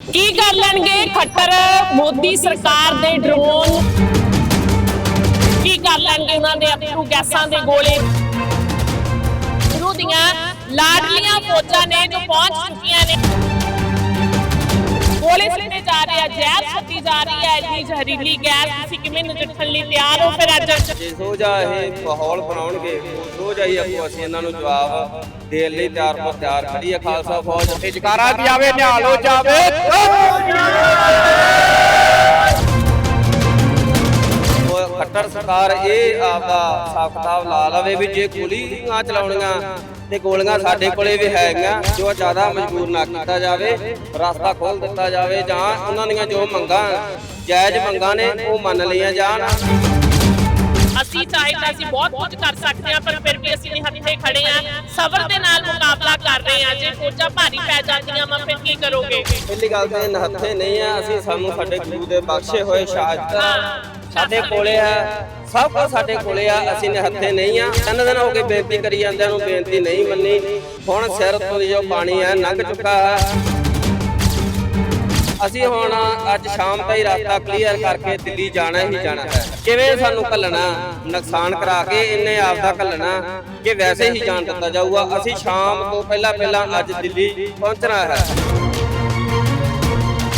ਕੀ ਕਰ ਲੈਣਗੇ? ਖੱਟਰ ਮੋਦੀ ਸਰਕਾਰ ਦੇ ਡਰੋਨ। ਕੀ ਕਰ ਲੈਣਗੇ ਉਹਨਾਂ ਦੇ ਅਥਰੂ ਗੈਸਾਂ ਦੇ ਗੋਲੇ? ਸ਼ੁਰੂ ਦੀਆਂ ਲਾਡਲੀਆਂ ਫੌਜਾਂ ਨੇ ਜੋ ਪਹੁੰਚ ਜਾ ਰਹੇ ਆ ਛੱਡੀ ਜਾ ਰਹੀ ਹੈ, ਇੰਨੀ ਜ਼ਹਿਰੀਲੀ ਗੈਸ, ਤੁਸੀਂ ਕਿਵੇਂ ਨਜਿੱਠਣ ਲਈ ਤਿਆਰ ਹੋ ਫਿਰ ਅੱਜ? ਜੇ ਸੋਝਾ ਇਹ ਮਾਹੌਲ ਬਣਾਉਣਗੇ ਸੋਝਾ ਹੀ ਅੱਗੋਂ ਅਸੀਂ ਇਹਨਾਂ ਨੂੰ ਜਵਾਬ ਦੇਣ ਲਈ ਤਿਆਰ ਪਰ ਤਿਆਰ ਖੜੀ ਹੈ ਖਾਲਸਾ ਫੌਜ ਤੇ ਜਕਾਰਾ ਕੀ ਨਿਹਾਲੋ ਜਾਵੇ। ਖੱਟਰ ਸਰਕਾਰ ਇਹ ਆਪਦਾ ਹਿਸਾਬ ਕਿਤਾਬ ਲਾ ਲਵੇ ਵੀ ਜੇ ਗੋਲੀਆਂ ਚਲਾਉਣੀਆਂ ਤੇ ਗੋਲੀਆਂ ਸਾਡੇ ਕੋਲੇ ਵੀ ਹੈਗੀਆਂ ਜੋ ਜ਼ਿਆਦਾ ਮਜਬੂਰ ਨਾ ਕੀਤਾ ਜਾਵੇ ਰਸਤਾ ਖੋਲ ਦਿੱਤਾ ਜਾਵੇ ਜਾਂ ਉਹਨਾਂ ਦੀਆਂ ਜੋ ਮੰਗਾਂ ਜਾਇਜ਼ ਮੰਗਾਂ ਨੇ ਉਹ ਮੰਨ ਲਈਆਂ ਜਾਣ। ਅਸੀਂ ਚਾਹੇ ਤਾਂ ਅਸੀਂ ਬਹੁਤ ਕੁਝ ਕਰ ਸਕਦੇ ਹਾਂ ਪਰ ਫਿਰ ਵੀ ਅਸੀਂ ਨਹੀਂ ਹੱਥੇ ਖੜੇ ਹਾਂ। ਸਬਰ ਦੇ ਨਾਲ ਮੁਕਾਬਲਾ ਕਰ ਰਹੇ ਹਾਂ। ਜੇ ਫੌਜਾਂ ਭਾਰੀ ਪੈ ਜਾਂਦੀਆਂ ਵਾ ਫਿਰ ਕੀ ਕਰੋਗੇ? ਪਹਿਲੀ ਗੱਲ ਤੇ ਨਹੱਥੇ ਨਹੀਂ ਆ। ਅਸੀਂ ਸਾਨੂੰ ਸਾਡੇ ਗੁਰੂ ਦੇ ਬਖਸ਼ੇ ਹੋਏ ਸ਼ਹਾਦਤ ਸਾਡੇ ਕੋਲੇ ਆ। ਸਭ ਕੁਝ ਸਾਡੇ ਕੋਲੇ ਆ। ਅਸੀਂ ਨਹੱਥੇ ਨਹੀਂ ਆ। ਤਿੰਨ ਦਿਨ ਹੋ ਗਏ ਬੇਨਤੀ ਕਰੀ ਜਾਂਦਿਆਂ ਨੂੰ ਬੇਨਤੀ ਨਹੀਂ ਮੰਨੀ। ਹੁਣ ਸਿਰ ਤੋਂ ਜੋ ਪਾਣੀ ਆ, ਲੰਘ ਚੁੱਕਾ। ਅਸੀਂ ਹੁਣ ਅੱਜ ਸ਼ਾਮ ਤਾਈਂ ਰਸਤਾ ਕਲੀਅਰ ਕਰਕੇ ਦਿੱਲੀ ਜਾਣਾ ਹੀ ਜਾਣਾ। ਹੈ ਕਿਵੇਂ ਸਾਨੂੰ ਕੱਲਣਾ ਨੁਕਸਾਨ ਕਰਾ ਕੇ ਇਹਨੇ ਆਪਦਾ ਕੱਲਣਾ ਕਿ ਵੈਸੇ ਹੀ ਜਾਣ ਦਿੱਤਾ ਜਾਊਗਾ। ਅਸੀਂ ਸ਼ਾਮ ਤੋਂ ਪਹਿਲਾਂ ਪਹਿਲਾਂ ਅੱਜ ਦਿੱਲੀ ਪਹੁੰਚਣਾ ਹੈ।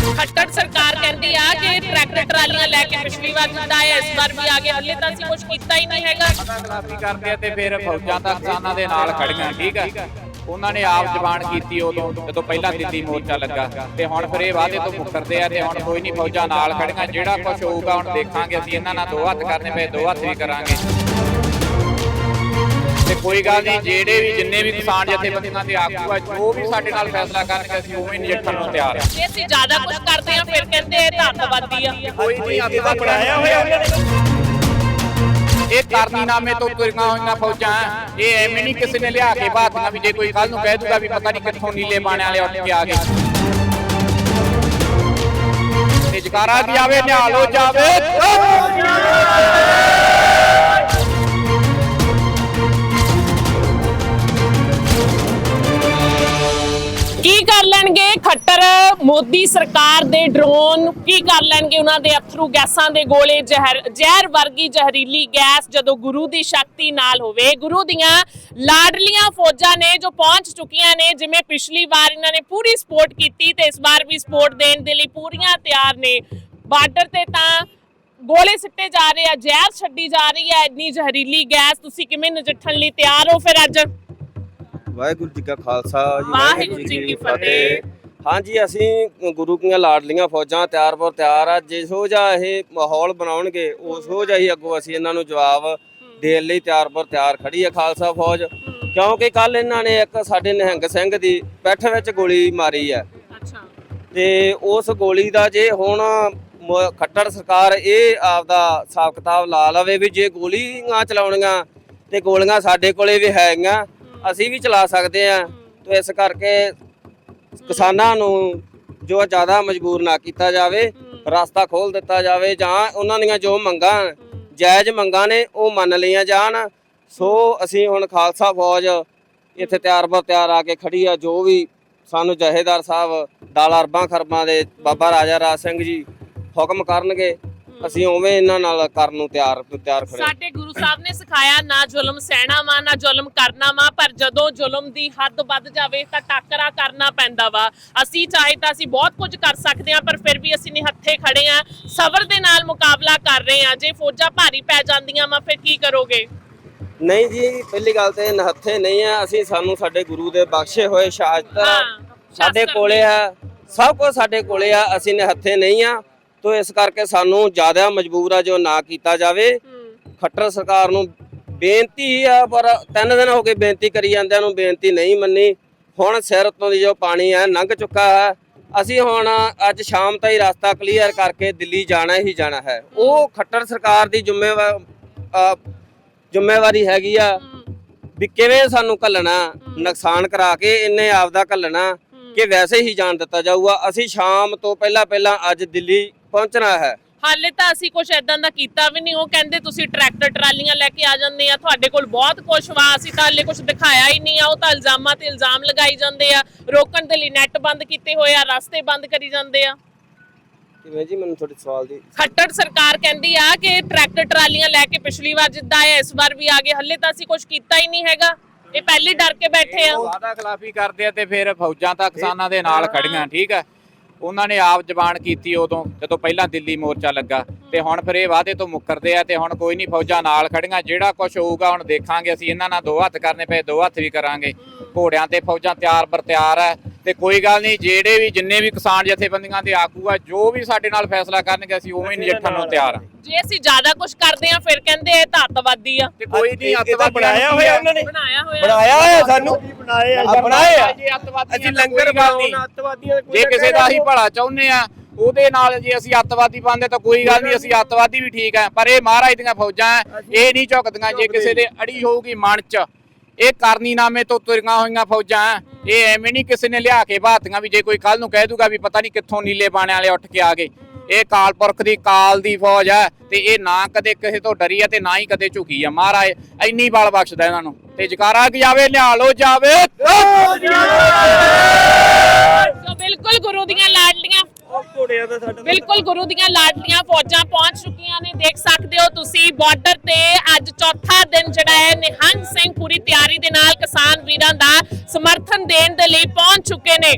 ਖੱਟੜ ਸਰਕਾਰ ਕਹਿੰਦੀ ਆ ਕਿ ਟਰੈਕਟਰ ਟਰਾਲੀਆਂ ਲੈ ਕੇ ਪਿਛਲੀ ਵਾਰ ਜਿੱਤਾ ਹੈ, ਇਸ ਵਾਰ ਵੀ ਆ ਗਏ। ਹੱਲੇ ਤਾਂ ਅਸੀਂ ਕੁਝ ਕੀਤਾ ਹੀ ਨਹੀਂ ਹੈਗਾ। ਖਿਲਾਫੀ ਕਰਦੇ ਆ ਤੇ ਫਿਰ ਫੌਜਾਂ ਤਾਂ ਕਿਸਾਨਾਂ ਦੇ ਨਾਲ ਖੜੀਆਂ, ਠੀਕ ਆ? ਉਹਨਾਂ ਨੇ ਆਪ ਜ਼ਬਾਨ ਕੀਤੀ ਉਦੋਂ, ਜਦੋਂ ਪਹਿਲਾਂ ਦਿੱਲੀ ਮੋਰਚਾ ਲੱਗਾ। ਤੇ ਹੁਣ ਫਿਰ ਇਹ ਵਾਅਦੇ ਤੋਂ ਮੁੱਕਰਦੇ ਆ ਤੇ ਹੁਣ ਕੋਈ ਨਹੀਂ ਫੌਜਾਂ ਨਾਲ ਖੜੀਆਂ। ਜਿਹੜਾ ਕੁਝ ਹੋਊਗਾ ਹੁਣ ਦੇਖਾਂਗੇ, ਅਸੀਂ ਇਹਨਾਂ ਨਾਲ ਦੋ ਹੱਥ ਕਰਨੇ ਪਏ, ਦੋ ਹੱਥ ਵੀ ਕਰਾਂਗੇ। ਤੇ ਕੋਈ ਗੱਲ ਨਹੀਂ ਜਿਹੜੇ ਵੀ ਜਿੰਨੇ ਵੀ ਕਿਸਾਨ ਜਥੇਬੰਦੀਆਂ ਦੇ ਆਗੂ ਆ ਜੋ ਵੀ ਸਾਡੇ ਨਾਲ ਫੈਸਲਾ ਕਰਨਗੇ ਅਸੀਂ ਉਵੇਂ ਨਜਿੱਠਣ ਨੂੰ ਤਿਆਰ ਆ। ਜੇ ਅਸੀਂ ਜ਼ਿਆਦਾ ਕੁਝ ਕਰਦੇ ਹਾਂ ਫਿਰ ਕਹਿੰਦੇ ਇਹ ਅੱਤਵਾਦੀ ਆ। ਕੋਈ ਨਹੀਂ ਦਾ ਬਣਾਇਆ ਹੋਇਆ। ਉਹਨਾਂ ਨੇ ਇਹ ਕਰਨੀਨਾਮੇ ਤੋਂ ਤੁਰੀਆਂ ਹੋਈਆਂ ਫੌਜਾਂ ਇਹ ਐਵੇਂ ਨਹੀਂ ਕਿਸੇ ਨੇ ਲਿਆ ਕੇ ਬਾਤਾਂ ਵੀ ਜੇ ਕੋਈ ਕੱਲ ਨੂੰ ਕਹਿ ਦੂਗਾ ਵੀ ਪਤਾ ਨਹੀਂ ਕਿੱਥੋਂ ਨੀਲੇ ਬਾਣੇ ਵਾਲੇ ਉੱਠ ਕੇ ਆ ਗਏ। ਤੇ ਜਕਾਰਾ ਕੀ ਆਵੇ ਨਿਹਾਲੋ ਜਾਵੇ। ਕੀ ਕਰ ਲੈਣਗੇ? ਖੱਟਰ, ਮੋਦੀ ਸਰਕਾਰ ਦੇ ਡਰੋਨ ਕੀ ਕਰ ਲੈਣਗੇ ਉਹਨਾਂ ਦੇ ਅਥਰੂ ਗੈਸਾਂ ਦੇ ਗੋਲੇ? ਜ਼ਹਿਰ ਜ਼ਹਿਰ ਵਰਗੀ ਜ਼ਹਿਰੀਲੀ ਗੈਸ ਜਦੋਂ ਗੁਰੂ ਦੀ ਸ਼ਕਤੀ ਨਾਲ ਹੋਵੇ, ਗੁਰੂ ਦੀਆਂ ਲਾਡਲੀਆਂ ਫੌਜਾਂ ਨੇ ਜੋ ਪਹੁੰਚ ਚੁੱਕੀਆਂ ਨੇ, ਜਿਵੇਂ ਪਿਛਲੀ ਵਾਰ ਇਹਨਾਂ ਨੇ ਪੂਰੀ ਸਪੋਰਟ ਕੀਤੀ ਤੇ ਇਸ ਵਾਰ ਵੀ ਸਪੋਰਟ ਦੇਣ ਦੇ ਲਈ ਪੂਰੀਆਂ ਤਿਆਰ ਨੇ। ਬਾਰਡਰ ਤੇ ਤਾਂ ਗੋਲੇ ਸਿੱਟੇ ਜਾ ਰਹੇ ਆ, ਜ਼ਹਿਰ ਛੱਡੀ ਜਾ ਰਹੀ ਹੈ, ਇੰਨੀ ਜ਼ਹਿਰੀਲੀ ਗੈਸ। ਤੁਸੀਂ ਕਿਵੇਂ ਨਜਿੱਠਣ ਲਈ ਤਿਆਰ ਹੋ ਫਿਰ ਅੱਜ? ਵਾਹਿਗੁਰੂ ਜੀ ਕਾ ਖਾਲਸਾ ਜੀ ਵਾਹਿਗੁਰੂ ਜੀ ਕੀ ਫਤਿਹ। ਹਾਂਜੀ ਅਸੀਂ ਗੁਰੂ ਕੀਆਂ ਲਾਡਲੀਆਂ ਫੌਜਾਂ ਤਿਆਰ ਪਰ ਤਿਆਰ ਆ। ਜੇ ਸੋਝਾ ਇਹ ਮਾਹੌਲ ਬਣਾਉਣਗੇ ਉਹ ਸੋਝਾ ਹੀ ਅੱਗੋਂ ਅਸੀਂ ਇਹਨਾਂ ਨੂੰ ਜਵਾਬ ਦੇਣ ਲਈ ਤਿਆਰ ਪਰ ਤਿਆਰ ਖੜੀ ਹੈ ਖਾਲਸਾ ਫੌਜ। ਕਿਉਂਕਿ ਕੱਲ ਇਹਨਾਂ ਨੇ ਇੱਕ ਸਾਡੇ ਨਿਹੰਗ ਸਿੰਘ ਦੀ ਪਿੱਠ ਵਿੱਚ ਗੋਲੀ ਮਾਰੀ ਅੱਛਾ। ਤੇ ਉਸ ਗੋਲੀ ਦਾ ਜੇ ਹੁਣ ਖੱਟੜ ਸਰਕਾਰ ਇਹ ਆਪਦਾ ਹਿਸਾਬ ਕਿਤਾਬ ਲਾ ਲਵੇ ਵੀ ਜੇ ਗੋਲੀਆਂ ਚਲਾਉਣੀਆਂ ਤੇ ਗੋਲੀਆਂ ਸਾਡੇ ਕੋਲੇ ਵੀ ਹੈਗੀਆਂ ਅਸੀਂ ਵੀ ਚਲਾ ਸਕਦੇ ਆ ਤੇ ਇਸ ਕਰਕੇ ਕਿਸਾਨਾਂ ਨੂੰ ਜੋ ਜ਼ਿਆਦਾ ਮਜਬੂਰ ਨਾ ਕੀਤਾ ਜਾਵੇ, ਰਸਤਾ ਖੋਲ ਦਿੱਤਾ ਜਾਵੇ ਜਾਂ ਉਹਨਾਂ ਦੀਆਂ ਜੋ ਮੰਗਾਂ, ਜਾਇਜ਼ ਮੰਗਾਂ ਨੇ ਉਹ ਮੰਨ ਲਈਆਂ ਜਾਣ। ਸੋ ਅਸੀਂ ਹੁਣ ਖਾਲਸਾ ਫੌਜ ਇੱਥੇ ਤਿਆਰ ਬਰ ਤਿਆਰ ਆ ਕੇ ਖੜੀ ਆ, ਜੋ ਵੀ ਸਾਨੂੰ ਜਹੇਦਾਰ ਸਾਹਿਬ, ਡਾਲਾ ਅਰਬਾਂ ਖਰਬਾਂ ਦੇ ਬਾਬਾ ਰਾਜਾ ਰਾਜ ਸਿੰਘ ਜੀ ਹੁਕਮ ਕਰਨਗੇ। ਅਸੀਂ ਉਵੇਂ ਇਹਨਾਂ ਨਾਲ ਕਰਨ ਨੂੰ ਤਿਆਰ ਤਿਆਰ ਖੜੇ ਸਾਡੇ ਗੁਰੂ ਸਾਹਿਬ ਨੇ ਸਿਖਾਇਆ ਨਾ ਜ਼ੁਲਮ ਸਹਿਣਾ ਵਾ ਨਾ ਜ਼ੁਲਮ ਕਰਨਾ ਵਾ ਪਰ ਜਦੋਂ ਜ਼ੁਲਮ ਦੀ ਹੱਦ ਵੱਧ ਜਾਵੇ ਤਾਂ ਟਾਕਰਾ ਕਰਨਾ ਪੈਂਦਾ ਵਾ। ਅਸੀਂ ਚਾਹੇ ਤਾਂ ਅਸੀਂ ਬਹੁਤ ਕੁਝ ਕਰ ਸਕਦੇ ਹਾਂ ਪਰ ਫਿਰ ਵੀ ਅਸੀਂ ਨਿਹੱਥੇ ਖੜੇ ਹਾਂ ਸਬਰ ਦੇ ਨਾਲ ਮੁਕਾਬਲਾ ਕਰ ਰਹੇ ਹਾਂ। ਜੇ ਫੌਜਾਂ ਭਾਰੀ ਪੈ ਜਾਂਦੀਆਂ ਵਾ ਫਿਰ ਕੀ ਕਰੋਗੇ? ਨਹੀਂ ਜੀ ਪਹਿਲੀ ਗੱਲ ਤੇ ਨਹੱਥੇ ਨਹੀਂ ਆ ਅਸੀਂ ਸਾਨੂੰ ਸਾਡੇ ਗੁਰੂ ਦੇ ਬਖਸ਼ੇ ਹੋਏ ਹਾਂ, ਸਾਡੇ ਸ਼ਾਸਤਰ ਕੋਲੇ ਆ। ਸਭ ਕੁਝ ਸਾਡੇ ਕੋਲੇ ਆ। ਅਸੀਂ ਨਹੱਥੇ ਨਹੀਂ ਆ ਤੋ ਇਸ ਕਰਕੇ ਸਾਨੂੰ ਜ਼ਿਆਦਾ ਮਜਬੂਰ ਆ ਜੋ ਨਾ ਕੀਤਾ ਜਾਵੇ। ਹੂੰ। ਖੱਟਰ ਸਰਕਾਰ ਨੂੰ ਬੇਨਤੀ ਆ ਪਰ ਤਿੰਨ ਦਿਨ ਹੋ ਗਏ ਬੇਨਤੀ ਕਰੀ ਜਾਂਦਿਆਂ ਨੂੰ ਬੇਨਤੀ ਨਹੀਂ ਮੰਨੀ। ਹੁਣ ਸਿਰ ਤੋਂ ਦੀ ਜੋ ਪਾਣੀ ਆ ਲੰਘ ਚੁੱਕਾ ਹੈ। ਅਸੀਂ ਹੁਣ ਅੱਜ ਸ਼ਾਮ ਤਾਈਂ ਰਸਤਾ ਕਲੀਅਰ ਕਰਕੇ ਦਿੱਲੀ ਜਾਣਾ ਹੀ ਜਾਣਾ ਹੈ। ਉਹ ਖੱਟਰ ਸਰਕਾਰ ਦੀ ਜ਼ਿੰਮੇਵਾਰ ਜ਼ਿੰਮੇਵਾਰੀ ਹੈਗੀ ਆ ਵੀ ਕਿਵੇਂ ਸਾਨੂੰ ਕੱਲਣਾ ਨੁਕਸਾਨ ਕਰਾ ਕੇ ਇਹਨੇ ਆਪਦਾ ਕੱਲਣਾ ਕਿ ਵੈਸੇ ਹੀ ਜਾਣ ਦਿੱਤਾ ਜਾਊਗਾ। ਅਸੀਂ ਸ਼ਾਮ ਤੋਂ ਪਹਿਲਾਂ ਪਹਿਲਾਂ ਅੱਜ ਦਿੱਲੀ ਪਹੁੰਚਣਾ ਹੈ। ਹਾਲੇ ਤਾਂ ਅਸੀਂ ਕੁਝ ਐਦਾਂ ਦਾ ਕੀਤਾ ਵੀ ਨਹੀਂ। ਉਹ ਕਹਿੰਦੇ ਤੁਸੀਂ ਟਰੈਕਟਰ ਟਰਾਲੀਆਂ ਲੈ ਕੇ ਆ ਜਾਂਦੇ ਆ। ਤੁਹਾਡੇ ਕੋਲ ਬਹੁਤ ਕੁਝ ਵਾ। ਅਸੀਂ ਤਾਂ ਹਾਲੇ ਕੁਝ ਦਿਖਾਇਆ ਹੀ ਨਹੀਂ ਆ। ਉਹ ਤਾਂ ਇਲਜ਼ਾਮਾਂ ਤੇ ਇਲਜ਼ਾਮ ਲਗਾਈ ਜਾਂਦੇ ਆ। ਰੋਕਣ ਦੇ ਲਈ ਨੈਟ ਬੰਦ ਕੀਤੇ ਹੋਏ ਆ ਰਸਤੇ ਬੰਦ ਕਰੀ ਜਾਂਦੇ ਆ। ਕਿਵੇਂ ਜੀ? ਮੈਨੂੰ ਤੁਹਾਡੇ ਸਵਾਲ ਦੀ ਖੱਟੜ ਸਰਕਾਰ ਕਹਿੰਦੀ ਆ ਕਿ ਟਰੈਕਟਰ ਟਰਾਲੀਆਂ ਲੈ ਕੇ ਪਿਛਲੀ ਵਾਰ ਜਿੱਦਾਂ ਆਏ ਇਸ ਵਾਰ ਵੀ ਆ ਗਏ। ਹੱਲੇ ਤਾਂ ਅਸੀਂ ਕੁਝ ਕੀਤਾ ਹੀ ਨਹੀਂ ਹੈਗਾ। ਇਹ ਪਹਿਲੇ ਡਰ ਕੇ ਬੈਠੇ ਆ। ਵਾਦਾ ਖਿਲਾਫੀ ਕਰਦੇ ਆ ਤੇ ਫਿਰ ਫੌਜਾਂ ਤਾਂ ਕਿਸਾਨਾਂ ਦੇ ਨਾਲ ਖੜੀਆਂ। ਠੀਕ ਹੈ ਉਹਨਾਂ ਨੇ ਆਪ ਜ਼ਬਾਨ ਕੀਤੀ ਉਦੋਂ, ਜਦੋਂ ਪਹਿਲਾਂ ਦਿੱਲੀ ਮੋਰਚਾ ਲੱਗਾ। ਤੇ ਹੁਣ ਫਿਰ ਇਹ ਵਾਅਦੇ ਤੋਂ ਮੁੱਕਰਦੇ ਆ ਤੇ ਹੁਣ ਕੋਈ ਨਹੀਂ ਫੌਜਾਂ ਨਾਲ ਖੜੀਆਂ। ਜਿਹੜਾ ਕੁਝ ਹੋਊਗਾ ਹੁਣ ਦੇਖਾਂਗੇ ਅਸੀਂ, ਇਹਨਾਂ ਨਾਲ ਦੋ ਹੱਥ ਕਰਨੇ ਪਏ, ਦੋ ਹੱਥ ਵੀ ਕਰਾਂਗੇ। ਘੋੜਿਆਂ ਤੇ ਫੌਜਾਂ ਤਿਆਰ ਬਰ ਤਿਆਰ ਹੈ ਤੇ ਕੋਈ ਗੱਲ ਨਹੀਂ ਜਿਹੜੇ ਵੀ ਜਿੰਨੇ ਵੀ ਕਿਸਾਨ ਜਥੇਬੰਦੀਆਂ ਦੇ ਆਗੂ ਆ ਜੋ ਵੀ ਸਾਡੇ ਨਾਲ ਫੈਸਲਾ ਕਰਨਗੇ ਅਸੀਂ ਉਵੇਂ ਹੀ ਨਜਿੱਠਣ ਨੂੰ ਤਿਆਰ ਆ। ਜੇ ਅਸੀਂ ਜ਼ਿਆਦਾ ਕੁਝ ਕਰਦੇ ਆ ਫਿਰ ਕਹਿੰਦੇ ਇਹ ਤਾਂ ਅੱਤਵਾਦੀ ਆ। ਤੇ ਕੋਈ ਨਹੀਂ ਅੱਤਵਾਦੀਆਂ ਬਣਾਇਆ ਹੋਇਆ ਉਹਨਾਂ ਨੇ। ਬਣਾਇਆ ਹੋਇਆ। ਬਣਾਇਆ ਹੋਇਆ ਸਾਨੂੰ। ਬਣਾਏ ਆ ਬਣਾਏ ਆ। ਅਸੀਂ ਦਾ ਲੰਗਰ ਕੋਈ ਗੱਲ ਨਹੀਂ। ਬਣਾਉਣ ਅੱਤਵਾਦੀਆਂ ਦਾ ਕੋਈ ਜੇ ਕਿਸੇ ਦਾ ਅਸੀਂ ਭਲਾ ਚਾਹੁੰਦੇ ਆ ਉਹਦੇ ਨਾਲ ਜੇ ਅਸੀਂ ਅੱਤਵਾਦੀ ਪਾਉਂਦੇ ਤਾਂ ਕੋਈ ਗੱਲ ਨਹੀਂ ਅਸੀਂ ਅੱਤਵਾਦੀ ਵੀ ਠੀਕ ਆ। ਪਰ ਇਹ ਮਹਾਰਾਜ ਦੀਆਂ ਫੌਜਾਂ ਇਹ ਨਹੀਂ ਝੁਕਦੀਆਂ। ਜੇ ਕਿਸੇ ਦੇ ਅੜੀ ਹੋਊਗੀ ਮਨ 'ਚ ਇਹ ਕਰਨੀ ਨਾਮੇ ਤੋਂ ਤੁਰੀਆਂ ਹੋਈਆਂ ਫੌਜਾਂ ਐ। ਇਹ ਐਵੇਂ ਨਹੀਂ ਕਿਸੇ ਨੇ ਲਿਆ ਕੇ ਬਾਤੀਆਂ ਵੀ ਜੇ ਕੋਈ ਕੱਲ ਨੂੰ ਕਹਿ ਦੂਗਾ ਵੀ ਪਤਾ ਨਹੀਂ ਕਿੱਥੋਂ ਨੀਲੇ ਬਾਣੇ ਵਾਲੇ ਉੱਠ ਕੇ ਆ ਗਏ। ਇਹ ਕਾਲਪੁਰਖ ਦੀ ਕਾਲ ਦੀ ਫੌਜ ਹੈ ਤੇ ਇਹ ਨਾ ਕਦੇ ਕਿਸੇ ਤੋਂ ਡਰੀ ਹੈ ਤੇ ਨਾ ਹੀ ਕਦੇ ਝੁਕੀ ਆ ਮਹਾਰਾਜ ਇੰਨੀ ਬਲ ਬਖਸ਼ਦਾ ਇਹਨਾਂ ਨੂੰ। ਤੇ ਜਕਾਰਾ ਕਿ ਜਾਵੇ ਨਿਹਾਲੋ ਜਾਵੇ ਸੋ ਬਿਲਕੁਲ ਗੁਰੂ ਦੀਆਂ ਲਾਡਲੀਆਂ ਘੋੜਿਆਂ ਦਾ ਸਾਡਾ ਬਿਲਕੁਲ ਗੁਰੂ ਦੀਆਂ ਲਾਡਲੀਆਂ ਫੌਜਾਂ ਪਹੁੰਚ ਚੁੱਕੀਆਂ ਨੇ, ਦੇਖ ਸਕਦੇ ਹੋ ਤੁਸੀਂ ਬਾਰਡਰ ਤੇ ਅੱਜ ਚੌਥਾ ਦਿਨ ਜਿਹੜਾ ਹੈ, ਨਿਹੰਗ ਸਿੰਘ ਪੂਰੀ ਤਿਆਰੀ ਦੇ ਨਾਲ ਕਿਸਾਨ ਵੀਰਾਂ ਦਾ ਸਮਰਥਨ ਦੇਣ ਦੇ ਲਈ ਪਹੁੰਚ ਚੁੱਕੇ ਨੇ।